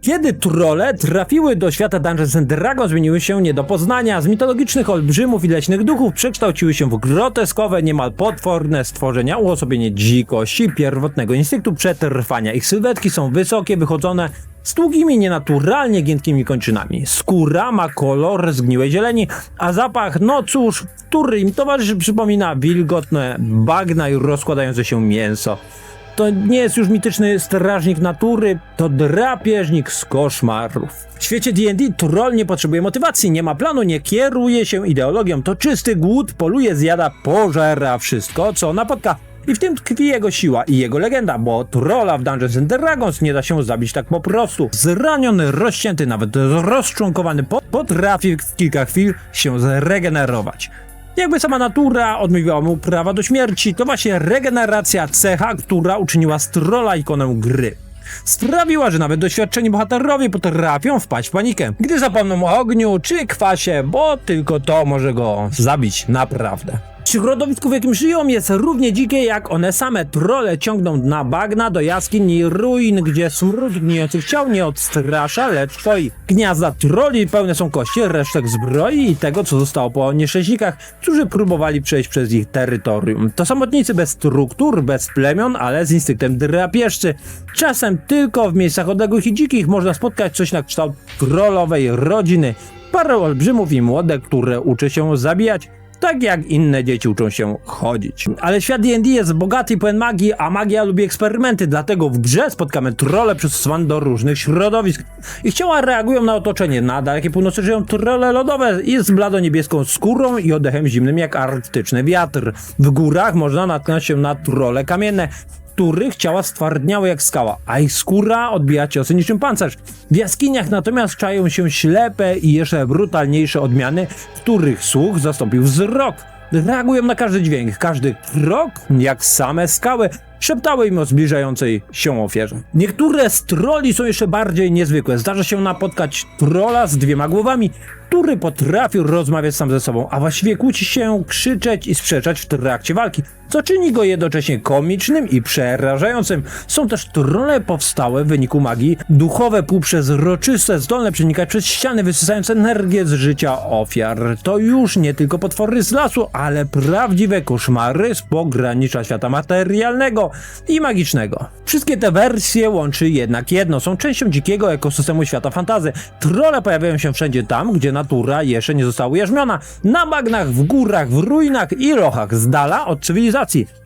Kiedy trolle trafiły do świata Dungeons and Dragons, zmieniły się nie do poznania. Z mitologicznych olbrzymów i leśnych duchów przekształciły się w groteskowe, niemal potworne stworzenia, uosobienie dzikości, pierwotnego instynktu przetrwania. Ich sylwetki są wysokie, wychodzone z długimi, nienaturalnie giętkimi kończynami. Skóra ma kolor zgniłej zieleni, a zapach, no cóż, który im towarzyszy, przypomina wilgotne bagna i rozkładające się mięso. To nie jest już mityczny strażnik natury, to drapieżnik z koszmarów. W świecie D&D troll nie potrzebuje motywacji, nie ma planu, nie kieruje się ideologią, to czysty głód, poluje, zjada, pożera wszystko, co napotka. I w tym tkwi jego siła i jego legenda, bo trolla w Dungeons and Dragons nie da się zabić tak po prostu. Zraniony, rozcięty, nawet rozczłonkowany pot potrafi w kilka chwil się zregenerować. Jakby sama natura odmówiła mu prawa do śmierci, to właśnie regeneracja cecha, która uczyniła z trolla ikonę gry. Sprawiła, że nawet doświadczeni bohaterowie potrafią wpaść w panikę, gdy zapomną o ogniu czy kwasie, bo tylko to może go zabić naprawdę. Środowisko, w jakim żyją, jest równie dzikie jak one same. Trole ciągną na bagna do jaskiń i ruin, gdzie smród gnijących ciał nie odstrasza, lecz stoi. Gniazda troli pełne są kości, resztek zbroi i tego, co zostało po nieszczęśnikach, którzy próbowali przejść przez ich terytorium. To samotnicy bez struktur, bez plemion, ale z instynktem drapieżcy. Czasem tylko w miejscach odległych i dzikich można spotkać coś na kształt trollowej rodziny. Parę olbrzymów i młode, które uczy się zabijać, tak jak inne dzieci uczą się chodzić. Ale świat D&D jest bogaty i pełen magii, a magia lubi eksperymenty, dlatego w grze spotkamy trolle przystosowane do różnych środowisk. Ich ciała reagują na otoczenie. Na dalekiej północy żyją trolle lodowe i z blado-niebieską skórą i oddechem zimnym jak arktyczny wiatr. W górach można natknąć się na trolle kamienne, których ciała stwardniały jak skała, a ich skóra odbija ciosy niczym pancerz. W jaskiniach natomiast czają się ślepe i jeszcze brutalniejsze odmiany, których słuch zastąpił wzrok. Reagują na każdy dźwięk, każdy krok, jak same skały, szeptały im o zbliżającej się ofierze. Niektóre z troli są jeszcze bardziej niezwykłe. Zdarza się napotkać trola z dwiema głowami, który potrafi rozmawiać sam ze sobą, a właściwie kłócić się, krzyczeć i sprzeczać w trakcie walki, co czyni go jednocześnie komicznym i przerażającym. Są też trole powstałe w wyniku magii, duchowe, półprzezroczyste, zdolne przenikać przez ściany, wysysając energię z życia ofiar. To już nie tylko potwory z lasu, ale prawdziwe koszmary z pogranicza świata materialnego i magicznego. Wszystkie te wersje łączy jednak jedno, są częścią dzikiego ekosystemu świata fantazy. Trole pojawiają się wszędzie tam, gdzie natura jeszcze nie została ujarzmiona. Na bagnach, w górach, w ruinach i lochach, z dala od cywilizacji.